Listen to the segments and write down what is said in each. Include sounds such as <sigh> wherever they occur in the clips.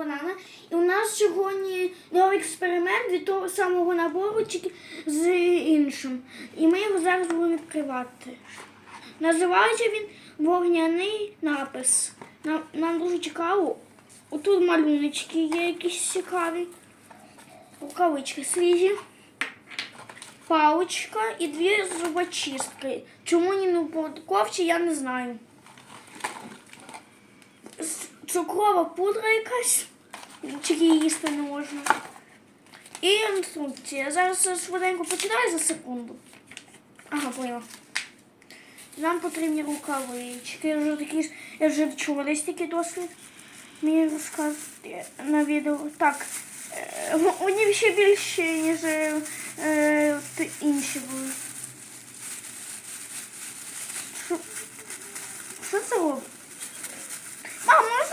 банана. І у нас сьогодні новий експеримент від того самого набору, тільки з іншим. І ми його зараз будемо відкривати. Називається він вогняний напис. Нам, дуже цікаво. Отут малюночки є якісь цікаві. Рукавички свіжі. Паличка і дві зубочистки. Чому ні на упаковці, я не знаю. Цукрова пудра якась. Тільки їсти не можна. І інструкція. Я зараз швиденько почитаю за секунду. Ага, поняла. Нам потрібні рукавички. Я вже такі я вже десь такий досвід. Мені розказувати на відео. Так. е, Вони ще більші, ніж е, е, інші були. Що, що це робить?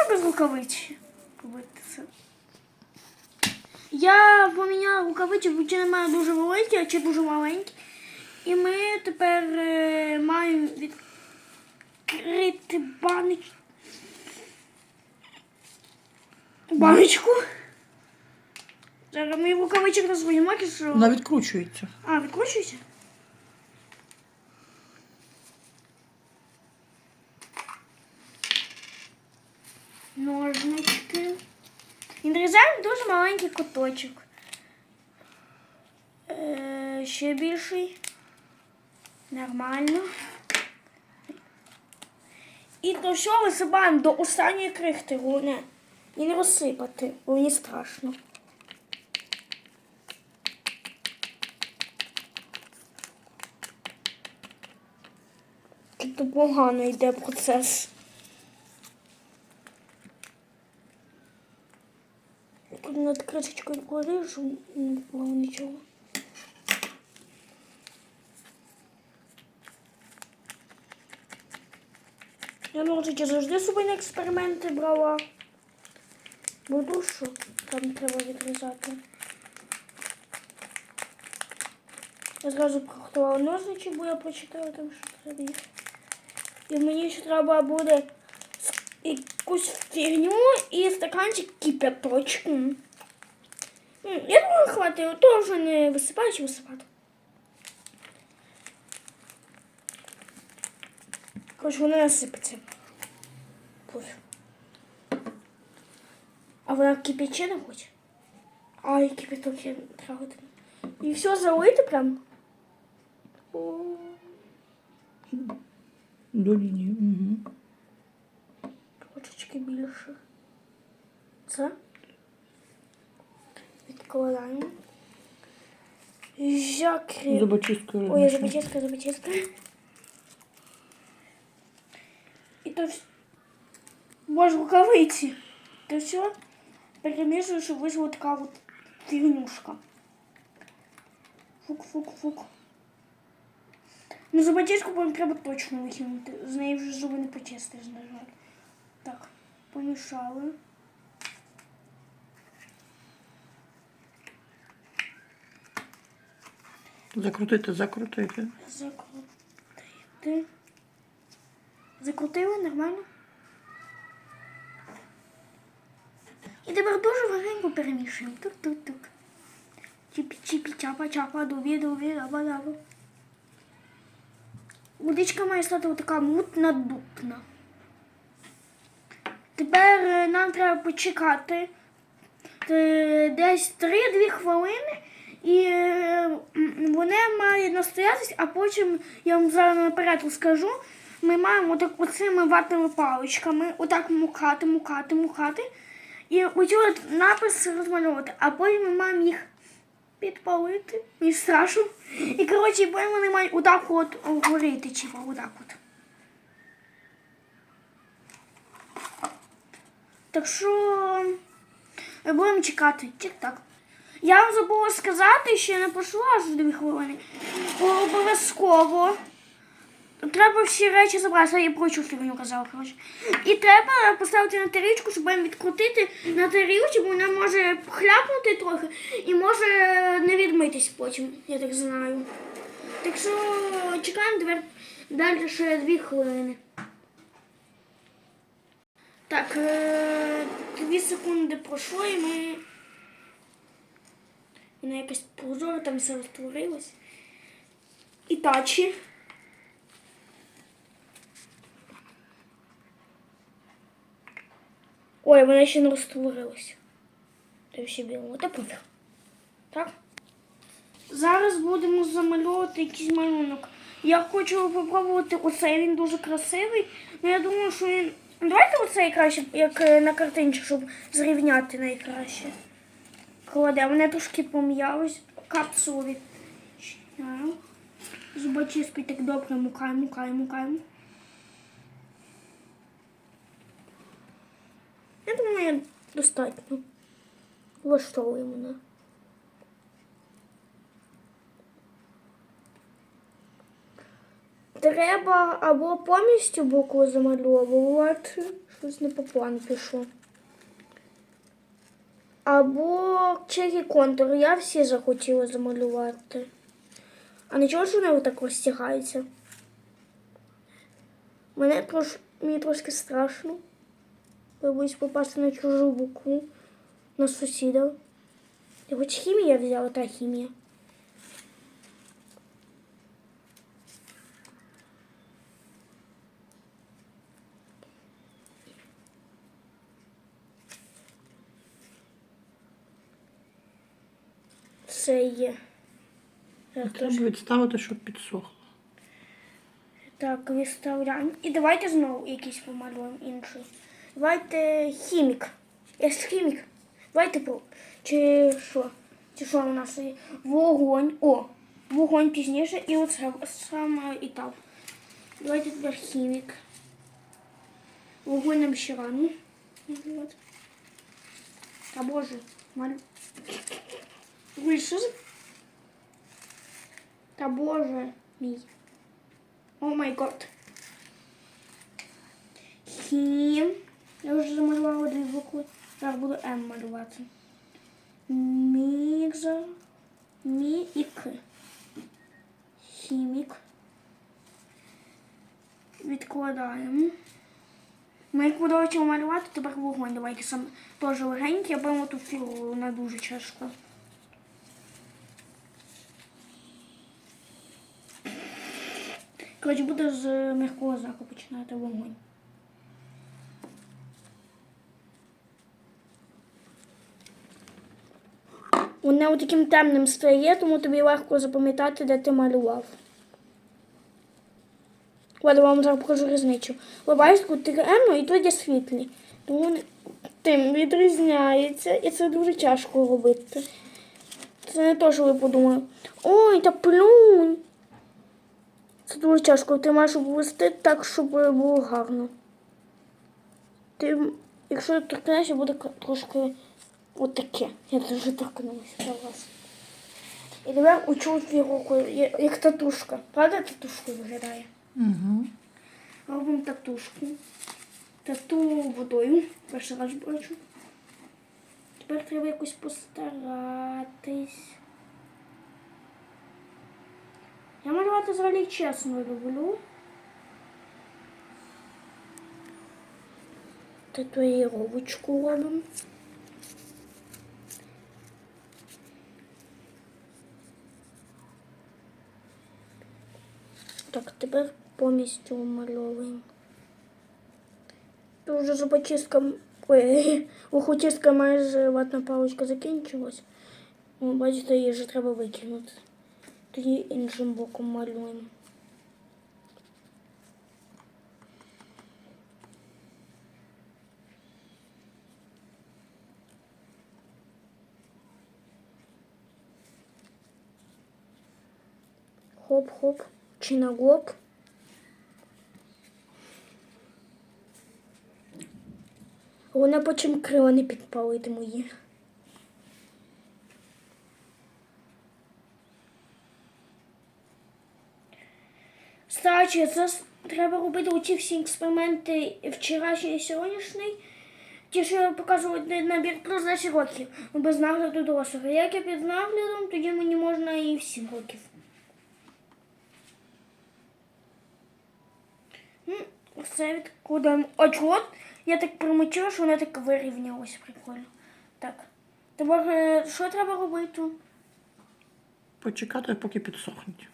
Без рукавички робити це? Я поміняла рукавички, бо чи немає дуже великі, а чи дуже маленькі. І ми тепер е, маємо відкрити банич... баночку. Зараз ми рукавичок розводимо, що... Вона відкручується. А, відкручується? Ножнички. І нарізаємо дуже маленький куточок. Е, ще більший. Нормально. І до всього висипаємо до останньої крихти, головне. І не розсипати, бо мені страшно. Тут погано йде процес. Над кришечкою клади, не було нічого. Я ножички завжди собі на експерименти брала. Буду що там треба відрізати. Я зразу приготувала ножнички, бо я прочитала там, що треба. І мені ще треба буде с- якусь фігню і стаканчик кипяточку. М, Я думаю, хватить, то вже не висипати чи висипати. Коротше, вона насипеться. Пофіг. А вона кипяче не хоче. Ай, кипяток я трогати. І все залити прям. О. До лінії. Угу. Трошечки більше. Це. Відкладаємо. Закрив. Зубочисткою Ой, я розмішуємо. зубочистка, зубочистка. І то все. Боже, рукавиці. То все перемішую, щоб вийшла така от фігнюшка. Фук-фук-фук. Ну, зубочистку потім треба точно викинути. З неї вже зуби не почистиш, на жаль. Так, Помішали. Закрутити, закрутити. Закрутити. Закрутили нормально. І тепер дуже легенько перемішуємо. Тук-тук-тук. Чіпі-чіпі, чапа-чапа, дубі, дубі, даба-даба. Водичка має стати така мутна-дупна. Тепер е, нам треба почекати е, десь 3-2 хвилини. І е, вони мають настоятися, а потім я вам зараз наперед розкажу. Ми маємо отак оцими ватними паличками отак мукати, мукати, мукати. І оці напис розмальовувати, а потім ми маємо їх підпалити. Мені страшно. І коротше, потім вони мають отак от горіти, типу, отак от. Так що будемо чекати. Тік-так. Я вам забула сказати, що я не пішла аж в дві хвилини. Обов'язково. Треба всі речі забрати, я про цю фігню казала, коротше. І треба поставити на тарілочку, щоб їм відкрутити на тарілці, бо вона може хляпнути трохи і може не відмитись потім, я так знаю. Так що чекаємо тепер далі ще дві хвилини. Так, е, дві секунди пройшло і ми. Вона якась прозора, там все розтворилось. І тачі. Ой, вона ще не розтворилась. Та ще біло. Пофіг. Так? Зараз будемо замальовувати якийсь малюнок. Я хочу попробувати оцей, він дуже красивий. Ну я думаю, що він. Давайте оцей краще, як е, на картинці, щоб зрівняти найкраще. Кладе, мене трошки пом'ялось. Капсулу відчиняю. Зубочисткою так добре мукаємо, мукаємо, мукаємо. Я думаю, достатньо. Влаштовує мене. Треба або повністю букву замальовувати, щось не по плану пішло. Або чеки контур. Я всі захотіла замалювати. А нічого, що вони отак розтягаються? Мене трош... Мені трошки страшно. Я попасти на чужу букву, на сусіда. Я хоч хімія взяла, та хімія. Це є. Так, Треба відставити, щоб підсохло. Так, виставляємо. І давайте знову якийсь помалюємо інший. Давайте хімік. Я ж хімік. Давайте по. Чи що? Чи що у нас є? Вогонь. О! Вогонь пізніше і оце саме і так. Давайте тепер хімік. Вогонь нам ще рано. Та боже, малю. Що. Та боже мій. О май гот. Хім. Я вже замалювала дві букви. Зараз буду М малювати. Мікза. Мік. Хімік. Відкладаємо. Ми почали малювати, тепер вогонь. Давайте сам теж легенький, я беремо ту фігуру на дуже чашку. Коротше, буде з м'якого знаку починати вогонь. Воно таким темним стає, тому тобі легко запам'ятати, де ти малював. Ладно, вам зараз покажу різницю. Тут темно і тут є світлі. Тому тим відрізняється і це дуже тяжко робити. Це не те, що ви подумали. Ой, та плюнь. Це дуже тяжко. Ти маєш обвести так, щоб було гарно. Ти, якщо торкнешся, буде трошки отаке. Я дуже торкнувся до вас. І тепер учу я- як татушка. Правда татушка виглядає? Угу. Робимо татушку. Тату водою. Перший раз бачу. Тепер треба якось постаратись. Я малювати взагалі чесно люблю. Татуїровочку робимо. Так, тепер повністю мальовуємо. Тут вже зубочистка, ой, <laughs> ухочистка майже ватна паличка закінчилась. О, бачите, її вже треба викинути. Тоді іншим боком малюємо. Хоп-хоп. Чи на гоп. Вона потім крила не підпалити мої. Стачі, це треба робити оці всі експерименти вчорашній і сьогоднішній. Ті, що я показувала набір про 10 років, ну, без нагляду дорослого. Як я під наглядом, тоді мені можна і в 7 років. Все відкладаємо. А чого? Я так промочила, що вона так вирівнялась прикольно. Так. Тепер е, що треба робити? Почекати, поки підсохнуть.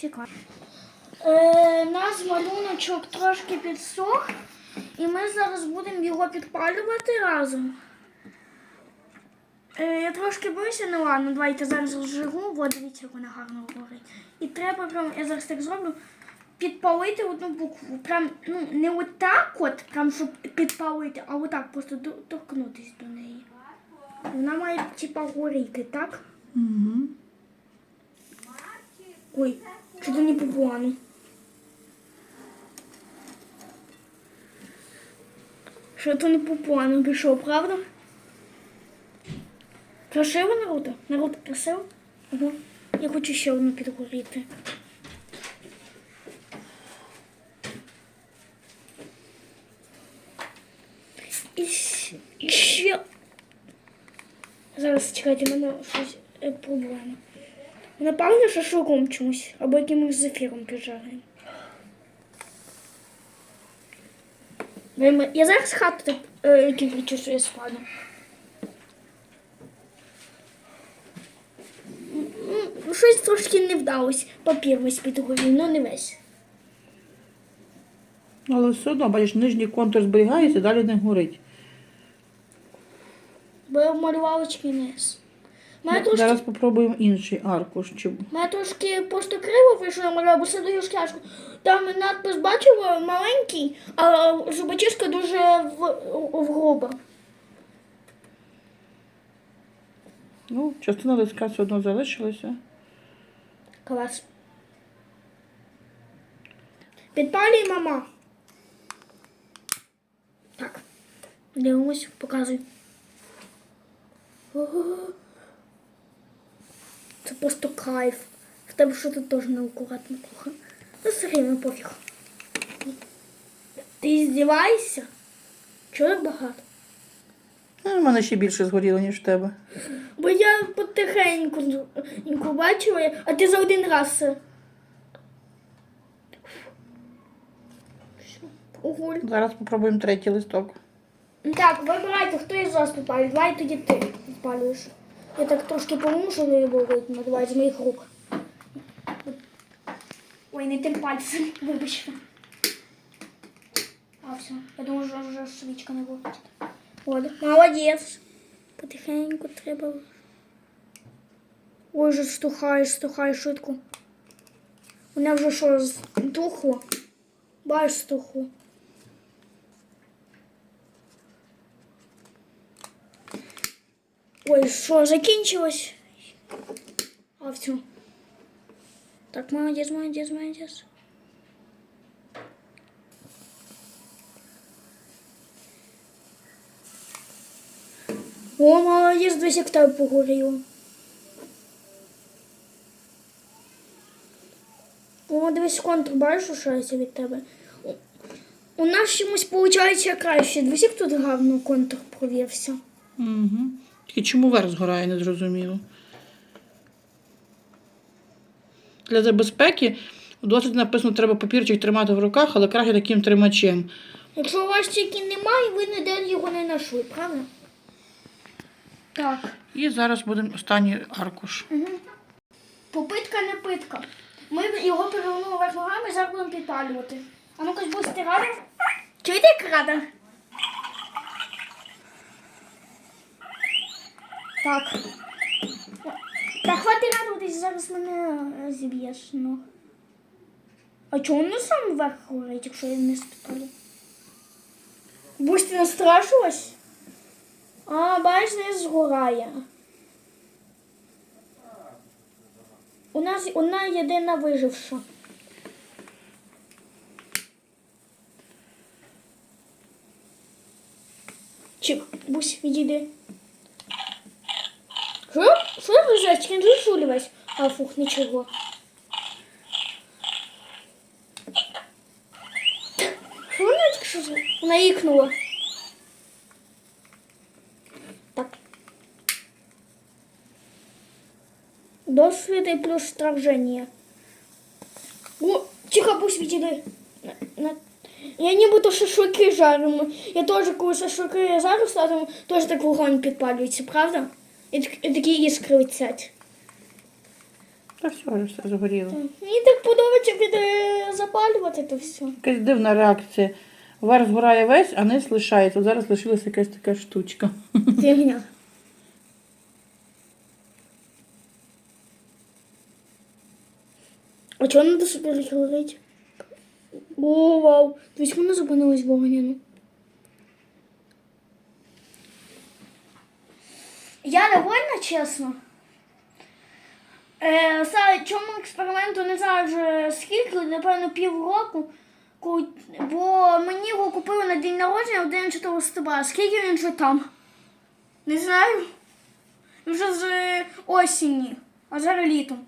Цікаво. Е, наш малюночок трошки підсох, і ми зараз будемо його підпалювати разом. Е, я трошки боюся, ну ладно, давайте зараз розжигу, бо дивіться, як вона гарно горить. І треба прям, я зараз так зроблю, підпалити одну букву. Прям, ну, не отак от, прям, щоб підпалити, а отак просто торкнутися до неї. Вона має типа горіти, так? Угу. Ой, что-то не по плану. Що-то не по плану пішов, правда? Красиво Наруто? Наруто красиво? Ага. Я хочу ще одну підгоріти. І, щ- і ще. Зараз чекайте, в мене щось е, проблема. Пахне шашликом чомусь або якимось зефіром піджареним. Я зараз хату так е, що я спаду. Ну, Щось трошки не вдалося. Папір весь підгорів, ну не весь. Але все одно, бачиш, нижній контур зберігається, далі не горить. Бо я вмалювала низ. Мене трошки, Зараз спробуємо інший аркуш. Чи... мене трошки просто криво вийшло, я малювала, бо це дуже тяжко. Там надпис бачила маленький, а зубочистка дуже в, в груба. Ну, частина листка все одно залишилася. Клас. Підпалюй, мама. Так. Дивимось, показуй. Ого. Це просто кайф. В тебе що тут теж неаккуратно трохи. Ну, все рівно пофіг. Ти здіваєшся? Чого так багато? Ну, в мене ще більше згоріло, ніж в тебе. Бо я потихеньку бачила, а ти за один раз. все. Все, Зараз спробуємо третій листок. Так, вибирайте, хто із вас підпалює. Давай тоді ти підпалюєш. Я так трошки помушу його видно, давай з моїх рук. Ой, не тим пальцем, вибачте. А, все, я думаю, що вже свічка не буде. От, молодець. Потихеньку треба. Ой, вже стухає, стухає швидко. Вона вже що, тухло? Бачиш, стухло. Ой, що, закінчилось? А, все. Так, молодець, молодець, молодець. О, молодець, десь як тебе погоріло. О, дивись, контур, бачиш, лишається від тебе. У- нас чомусь виходить краще. Дивись, тут гарно контур провівся. Угу. Тільки чому верх згорає, не зрозуміло. Для безпеки у досвіді написано, треба папірчик тримати в руках, але краще таким тримачем. Якщо у вас тільки немає, ви ніде його не знайшли, правда? Так. І зараз будемо останній аркуш. Угу. Попитка не питка. Ми його перевернули вверх ногами і зараз будемо підпалювати. А ну-ка, будете ради? Чуєте, як рада? Так. Та хватить радуватись, зараз мене е, зіб'єш. Ну. А чому воно сам вверх горить, якщо я не спитаю? Будь ти настрашилась? А, бачиш, не згорає. У нас одна єдина виживша. Чик, бусь, відійди. Що? Що лежать? Не зашулювась. А, фух, нічого. Що вона тільки що? зробила? Вона ікнула. Так. Досвіди плюс страження. О, тихо, пусть відійди. На, на... Я нібито шашлики жаримо. Я теж коли шашлики жарю, ставимо, теж так вогонь підпалюється, правда? І, і такі іскри летять. Та все, вже все згоріло. Мені так подобається під е, запалювати то все. Якась дивна реакція. Верх згорає весь, а низ лишається. От Зараз лишилася якась така штучка. Фігня. <laughs> А чого треба супер говорити? О, вау. Дивись, вона зупинилась вогняно. Я довольна, чесно. Е, цьому експерименту не знаю вже скільки, напевно, півроку. Ку- Бо мені його купили на день народження 11 листопада. Скільки він вже там? Не знаю. Вже з осені, а зараз літом.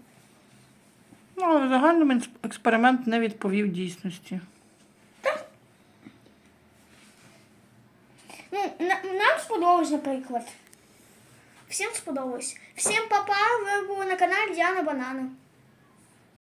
Ну, але в загальному експеримент не відповів дійсності. Так. Ну, нам сподобалось, наприклад. Всім сподобалось. Всім па-па, ви на каналі Діана Банана.